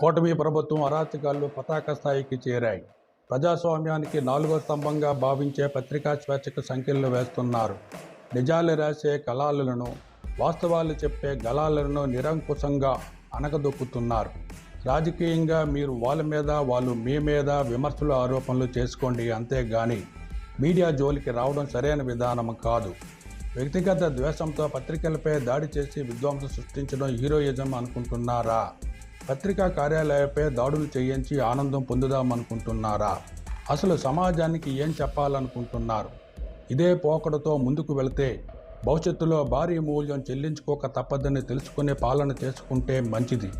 కూటమి ప్రభుత్వం అరాచకాలు పతాక స్థాయికి చేరాయి. ప్రజాస్వామ్యానికి నాలుగో స్తంభంగా భావించే పత్రికా స్వేచ్ఛకు సంఖ్యలు వేస్తున్నారు. నిజాలు రాసే కళాలను వాస్తవాలు చెప్పే గళాలను నిరంకుశంగా అనగదొక్కుతున్నారు రాజకీయంగా మీరు వాళ్ళ మీద వాళ్ళు మీ మీద విమర్శలు ఆరోపణలు చేసుకోండి అంతేగాని మీడియా జోలికి రావడం సరైన విధానం కాదు. వ్యక్తిగత ద్వేషంతో పత్రికలపై దాడి చేసి విధ్వంసం సృష్టించడం హీరోయిజం అనుకుంటున్నారా? పత్రికా కార్యాలయాలపై దాడులు చేయించి ఆనందం పొందుదామనుకుంటున్నారా? అసలు సమాజానికి ఏం చెప్పాలనుకుంటున్నారు? ఇదే పోకడతో ముందుకు వెళితే భవిష్యత్తులో భారీ మూల్యం చెల్లించుకోక తప్పదని తెలుసుకునే పాలన చేసుకుంటే మంచిది.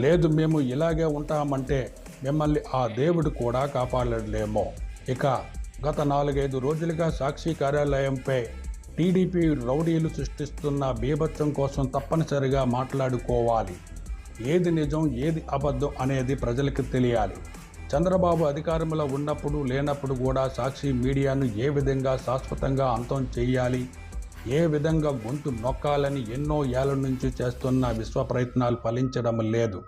లేదు మేము ఇలాగే ఉంటామంటే మిమ్మల్ని ఆ దేవుడు కూడా కాపాడలేమో ఇక గత నాలుగైదు రోజులుగా సాక్షి కార్యాలయంపై టీడీపీ రౌడీలు సృష్టిస్తున్న బీభత్సం కోసం తప్పనిసరిగా మాట్లాడుకోవాలి. ఏది నిజం ఏది అబద్ధం అనేది ప్రజలకు తెలియాలి. చంద్రబాబు అధికారంలో ఉన్నప్పుడు లేనప్పుడు కూడా సాక్షి మీడియాను ఏ విధంగా శాశ్వతంగా అంతం చేయాలి? ఏ విధంగా గొంతు నొక్కాలని ఎన్నో ఏళ్ళ నుంచి చేస్తున్న విశ్వ ప్రయత్నాలు ఫలించడం లేదు.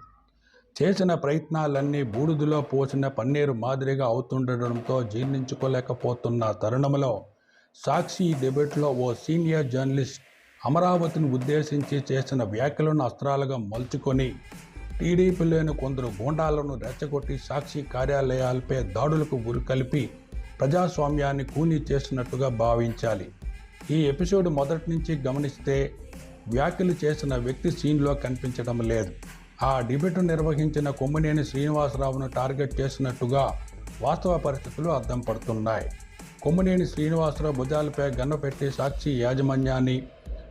చేసిన ప్రయత్నాలన్నీ బూడిదలో పోసిన పన్నీరు మాదిరిగా అవుతుండడంతో జీర్ణించుకోలేకపోతున్న తరుణంలో సాక్షి డిబేట్లో ఓ సీనియర్ జర్నలిస్ట్ అమరావతిని ఉద్దేశించి చేసిన వ్యాఖ్యలను అస్త్రాలుగా మలుచుకొని టీడీపీలోని కొందరు గూండాలను రెచ్చగొట్టి సాక్షి కార్యాలయాలపై దాడులకు ఉరికలిపి ప్రజాస్వామ్యాన్ని కూనీ చేసినట్టుగా భావించాలి. ఈ ఎపిసోడ్ మొదటి నుంచి గమనిస్తే వ్యాఖ్యలు చేసిన వ్యక్తి సీన్లో కనిపించడం లేదు. ఆ డిబేట్ నిర్వహించిన కొమ్మినేని శ్రీనివాసరావును టార్గెట్ చేసినట్టుగా వాస్తవ పరిస్థితులు అర్థం పడుతున్నాయి. కొమ్మినేని శ్రీనివాసరావు భుజాలపై గన్న పెట్టి సాక్షి యాజమాన్యాన్ని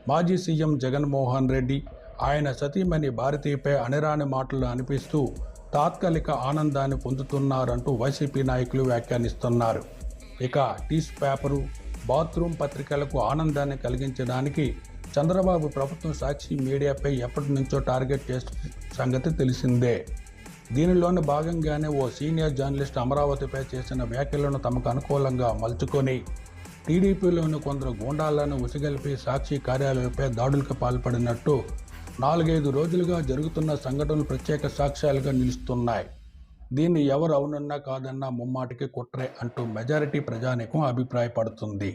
మాజీ సీఎం జగన్మోహన్ రెడ్డి ఆయన సతీమణి భారతీయపై అనిరాని మాటలు అనిపిస్తూ తాత్కాలిక ఆనందాన్ని పొందుతున్నారంటూ వైసీపీ నాయకులు వ్యాఖ్యానిస్తున్నారు. ఇక టీస్ పేపరు బాత్రూమ్ పత్రికలకు ఆనందాన్ని కలిగించడానికి చంద్రబాబు ప్రభుత్వం సాక్షి మీడియాపై ఎప్పటి నుంచో టార్గెట్ చేస్తున్న సంగతి తెలిసిందే. దీనిలోని భాగంగానే ఓ సీనియర్ జర్నలిస్ట్ అమరావతిపై చేసిన వ్యాఖ్యలను తమకు అనుకూలంగా మలుచుకొని టీడీపీలోని కొందరు గూండాలను ఉసిగలిపి సాక్షి కార్యాలయంపై దాడులకు పాల్పడినట్టు నాలుగైదు రోజులుగా జరుగుతున్న సంఘటనలు ప్రత్యేక సాక్ష్యాలుగా నిలుస్తున్నాయి. దీన్ని ఎవరు అవునన్నా కాదన్నా ముమ్మాటికి కుట్రే అంటూ మెజారిటీ ప్రజానీకం అభిప్రాయపడుతుంది.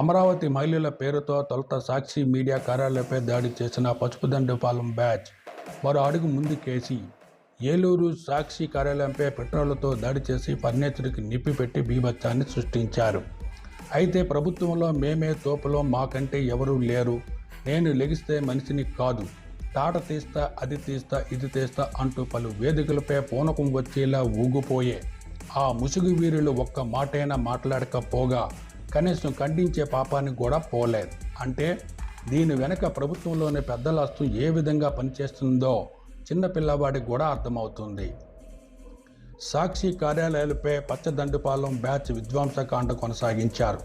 అమరావతి మహిళల పేరుతో తొలుత సాక్షి మీడియా కార్యాలయంపై దాడి చేసిన పసుపుదండపాలెం బ్యాచ్ మరో అడుగు ముందుకేసి ఏలూరు సాక్షి కార్యాలయంపై పెట్రోల్తో దాడి చేసి ఫర్నిచర్కి నిప్పిపెట్టి బీభత్సాన్ని సృష్టించారు. అయితే ప్రభుత్వంలో మేమే తోపులో మాకంటే ఎవరూ లేరు. నేను లెగిస్తే మనిషిని కాదు. తాట తీస్తా అది తీస్తా ఇది తీస్తా అంటూ పలు వేదికలపై పూనకం వచ్చేలా ఊగిపోయే. ఆ ముసుగు వీరులు ఒక్క మాటైనా మాట్లాడకపోగా కనీసం ఖండించే పాపానికి కూడా పోలేదు. అంటే దీని వెనక ప్రభుత్వంలోని పెద్దల అస్తు ఏ విధంగా పనిచేస్తుందో చిన్న పిల్లవాడికి కూడా అర్థమవుతుంది. సాక్షి కార్యాలయాలపై పచ్చదండుపాలెం బ్యాచ్ విధ్వంసకాండ కొనసాగించారు.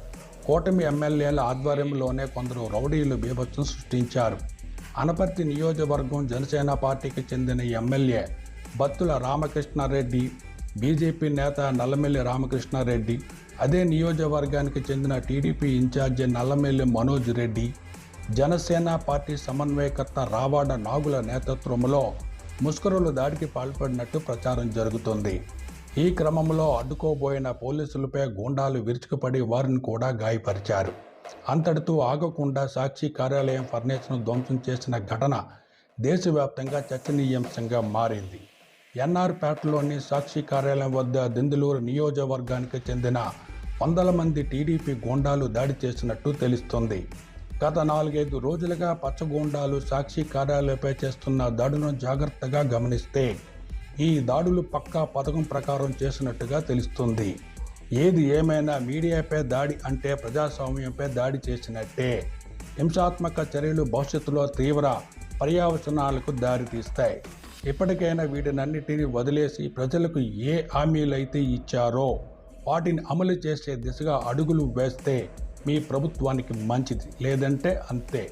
కూటమి ఎమ్మెల్యేల ఆధ్వర్యంలోనే కొందరు రౌడీలు బీభత్సం సృష్టించారు. అనపర్తి నియోజకవర్గం జనసేన పార్టీకి చెందిన ఎమ్మెల్యే బత్తుల రామకృష్ణారెడ్డి బీజేపీ నేత నల్లమెల్లి రామకృష్ణారెడ్డి అదే నియోజకవర్గానికి చెందిన TDP incharge Nallamilli Manoj Reddy Janasena party సమన్వయకర్త రావాడ నాగుల నేతృత్వంలో ముష్కరులు దాడికి పాల్పడినట్టు ప్రచారం జరుగుతుంది. ఈ క్రమంలో అడ్డుకోబోయిన పోలీసులపై గూండాలు విరుచుకుపడి వారిని కూడా గాయపరిచారు. అంతటితో ఆగకుండా సాక్షి కార్యాలయం ఫర్నిచర్ను ధ్వంసం చేసిన ఘటన దేశవ్యాప్తంగా చర్చనీయాంశంగా మారింది. ఎన్ఆర్పేటలోని సాక్షి కార్యాలయం వద్ద దెందులూరు నియోజకవర్గానికి చెందిన వందల మంది టీడీపీ గూండాలు దాడి చేసినట్టు తెలుస్తోంది. గత నాలుగైదు రోజులుగా పచ్చగూండాలు సాక్షి కార్యాలయంపై చేస్తున్న దాడులను జాగ్రత్తగా గమనిస్తే ఈ దాడులు పక్కా పథకం ప్రకారం చేసినట్టుగా తెలుస్తుంది. ఏది ఏమైనా మీడియాపై దాడి అంటే ప్రజాస్వామ్యంపై దాడి చేసినట్టే. హింసాత్మక చర్యలు భవిష్యత్తులో తీవ్ర పర్యావసనాలకు దారితీస్తాయి. ఇప్పటికైనా వీటినన్నిటినీ వదిలేసి ప్రజలకు ఏ హామీలైతే ఇచ్చారో వాటిని అమలు చేసే దిశగా అడుగులు వేస్తే మీ ప్రభుత్వానికి మంచిది. లేదంటే అంతే.